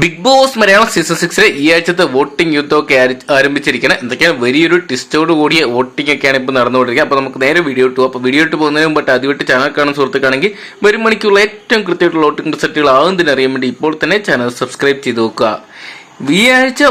Big Boss Malayalam season സിക്സിലെ ഈ ആഴ്ചത്തെ വോട്ടിംഗ് യുദ്ധമൊക്കെ ആരംഭിച്ചിരിക്കണം. എന്തൊക്കെയാണ് വലിയൊരു ടിസ്റ്റോട് കൂടിയ വോട്ടിംഗ് ഒക്കെയാണ് ഇപ്പോൾ നടന്നുകൊണ്ടിരിക്കുക അപ്പോൾ നമുക്ക് നേരെ വീഡിയോ ഇട്ടു. അപ്പോൾ വീഡിയോ ഇട്ട് പോകുന്നതിന് മുമ്പ് ആദ്യമായിട്ട് ചാനൽ കാണുന്ന സുഹൃത്തുക്കാണെങ്കിൽ വരും മണിക്കുള്ള ഏറ്റവും കൃത്യമായിട്ടുള്ള വോട്ടിംഗ് റിസൾട്ടുകൾ ആകുന്നതിന് അറിയാൻ വേണ്ടി ഇപ്പോൾ തന്നെ ചാനൽ സബ്സ്ക്രൈബ് ചെയ്ത് നോക്കുക. ഈ ആഴ്ച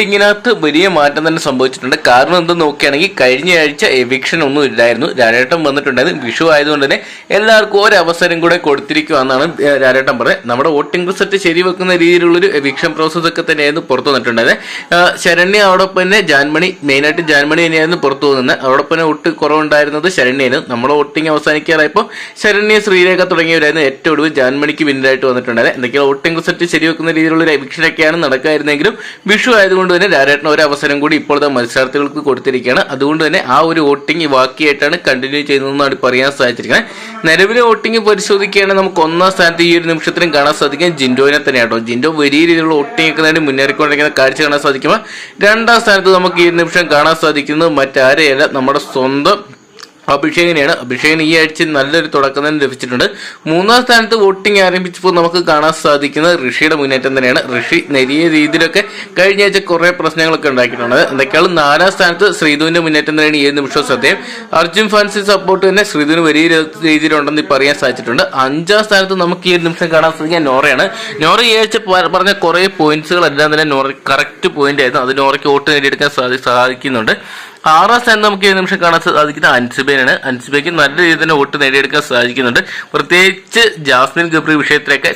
വോട്ടിങ്ങിനകത്ത് വലിയ മാറ്റം തന്നെ സംഭവിച്ചിട്ടുണ്ട്. കാരണം എന്ത് നോക്കുകയാണെങ്കിൽ കഴിഞ്ഞ ആഴ്ച എവിക്ഷൻ ഒന്നും ഇല്ലായിരുന്നു. രാരേട്ടം വന്നിട്ടുണ്ടായിരുന്നു. വിഷു ആയതുകൊണ്ട് തന്നെ എല്ലാവർക്കും ഒരവസരം കൂടെ കൊടുത്തിരിക്കുവാന്നാണ് രാരേട്ടം പറഞ്ഞത്. നമ്മുടെ വോട്ടിംഗ് റിസൾട്ട് ശരിവെക്കുന്ന രീതിയിലുള്ളൊരു എവിക്ഷൻ പ്രോസസ് ഒക്കെ തന്നെയായിരുന്നു പുറത്തു വന്നിട്ടുണ്ടായത് ഏഹ്, ശരണ്യ അതോടൊപ്പം തന്നെ ജാൻമണി മെയിനായിട്ട് ജാൻമണി തന്നെയായിരുന്നു പുറത്തു പോകുന്നത് അതോടൊപ്പം തന്നെ ഒട്ട് കുറവുണ്ടായിരുന്നത് ശരണ്യായിരുന്നു നമ്മുടെ വോട്ടിംഗ് അവസാനിക്കാറായപ്പോൾ ശരണ്യ ശ്രീരേഖ തുടങ്ങിയവരായിരുന്നു ഏറ്റവും ഒടുവിൽ ജാൻമണിക്ക് വിന്നറായിട്ട് വന്നിട്ടുണ്ടായത് എന്തൊക്കെയാണ് വോട്ടിംഗ് റിസൾട്ട് ശരിവെക്കുന്ന രീതിയിലുള്ള ഒരു എവിക്ഷനൊക്കെയാണ് നടക്കായിരുന്നെങ്കിലും വിഷു ആയതുകൊണ്ട് തന്നെ രാരേട്ടൻ ഒരു അവസരം കൂടി ഇപ്പോഴത്തെ മത്സരാർത്ഥികൾക്ക് കൊടുത്തിരിക്കുകയാണ്. അതുകൊണ്ട് തന്നെ ആ ഒരു വോട്ടിംഗ് ബാക്കിയായിട്ടാണ് കണ്ടിന്യൂ ചെയ്യുന്നതെന്നാണ് പറയാൻ സാധിച്ചിരിക്കുന്നത്. നിലവിലെ വോട്ടിംഗ് പരിശോധിക്കുകയാണെങ്കിൽ നമുക്ക് ഒന്നാം സ്ഥാനത്ത് ഈ ഒരു നിമിഷത്തിലും കാണാൻ സാധിക്കും ജിൻഡോനെ തന്നെയാട്ടോ. ജിൻഡോ വലിയ രീതിയിലുള്ള വോട്ടിംഗ് ഒക്കെ തന്നെ മുന്നേറിക്കൊണ്ടിരിക്കുന്ന കാഴ്ച കാണാൻ സാധിക്കുമ്പോൾ രണ്ടാം സ്ഥാനത്ത് നമുക്ക് ഈ നിമിഷം കാണാൻ സാധിക്കുന്നത് മറ്റാരെയല്ല നമ്മുടെ സ്വന്തം അഭിഷേകിനെയാണ്. അഭിഷേകിന് ഈ ആഴ്ച നല്ലൊരു തുടക്കം തന്നെ ലഭിച്ചിട്ടുണ്ട്. മൂന്നാം സ്ഥാനത്ത് വോട്ടിംഗ് ആരംഭിച്ചപ്പോൾ നമുക്ക് കാണാൻ സാധിക്കുന്നത് ഋഷിയുടെ മുന്നേറ്റം തന്നെയാണ്. ഋഷി നെരിയ രീതിയിലൊക്കെ കഴിഞ്ഞ ആഴ്ച കുറെ പ്രശ്നങ്ങളൊക്കെ ഉണ്ടാക്കിയിട്ടുണ്ട്. എന്തൊക്കെയാണ് നാലാം സ്ഥാനത്ത് ശ്രീധുവിന്റെ മുന്നേറ്റം തന്നെയാണ് ഏത് നിമിഷവും നിമിഷം ശ്രദ്ധേയം. അർജുൻ ഫാൻസി സപ്പോർട്ട് തന്നെ ശ്രീധുവിന് വലിയ രീതിയിലുണ്ടെന്ന് പറയാൻ സാധിച്ചിട്ടുണ്ട്. അഞ്ചാം സ്ഥാനത്ത് നമുക്ക് ഈ നിമിഷം കാണാൻ സാധിക്കാൻ നോറയാണ്. നോറ ഈ ആഴ്ച പറഞ്ഞ കുറെ പോയിന്റ്സുകളെല്ലാം തന്നെ നോറ കറക്റ്റ് പോയിന്റ് ആയിരുന്നു. അത് നോറയ്ക്ക് വോട്ട് നേടിയെടുക്കാൻ സാധി- സാധിക്കുന്നുണ്ട്. ആറാം സ്ഥാനം നമുക്ക് ഈ നിമിഷം കാണാൻ സാധിക്കുന്നത് അൻസുബേനാണ്. അൻസുബേക്ക് നല്ല രീതിയിൽ തന്നെ വോട്ട് നേടിയെടുക്കാൻ സാധിക്കുന്നുണ്ട്. പ്രത്യേകിച്ച് ജാസ്മിൻ ഗബ്രി വിഷയത്തിലൊക്കെ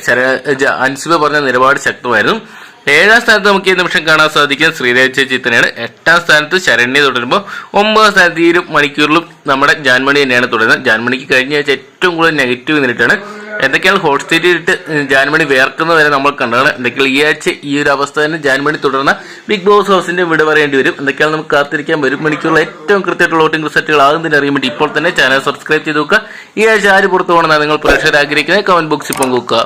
അൻസുബ പറഞ്ഞ നിലപാട് ശക്തമായിരുന്നു. ഏഴാം സ്ഥാനത്ത് നമുക്ക് ഈ നിമിഷം കാണാൻ സാധിക്കുന്ന ശ്രീദേവ് ചേച്ചി തന്നെയാണ്. എട്ടാം സ്ഥാനത്ത് ശരണ്യ തുടരുമ്പോൾ ഒമ്പതാം സ്ഥാനത്ത് ഈ ഒരു മണിക്കൂറിലും നമ്മുടെ ജാൻമണി തന്നെയാണ് തുടരുന്നത്. ജാൻമണിക്ക് കഴിഞ്ഞ ആഴ്ച ഏറ്റവും കൂടുതൽ നെഗറ്റീവ് നേരിട്ടാണ്. എന്തൊക്കെയാണ് ഹോട്ട് സ്റ്റേറ്റിലിട്ട് ജാൻമണി വേർക്കുന്നത് വരെ നമ്മൾ കണ്ടതാണ്. എന്തൊക്കെയാണ് ഈ ആഴ്ച ഈ ഒരു അവസ്ഥ തന്നെ ജാൻമണി തുടർന്ന ബിഗ് ബോസ് ഹൗസിന്റെ വിട പറയേണ്ടി വരും. എന്തൊക്കെയാണ് നമുക്ക് കാത്തിരിക്കാൻ വരും? മണിക്കുള്ള ഏറ്റവും കൃത്യമായിട്ടുള്ള വോട്ടിംഗ് റിസൾട്ടുകൾ ആകുന്നതിന് അറിയാൻ വേണ്ടി ഇപ്പോൾ തന്നെ ചാനൽ സബ്സ്ക്രൈബ് ചെയ്ത് നോക്കുക. ഈ ആഴ്ച ആര് പുറത്തു പോകണമെന്നാണ് നിങ്ങൾ പ്രേക്ഷകർ ആഗ്രഹിക്കുന്നത്? കമന്റ് ബോക്സിൽ പങ്കുവെക്കുക.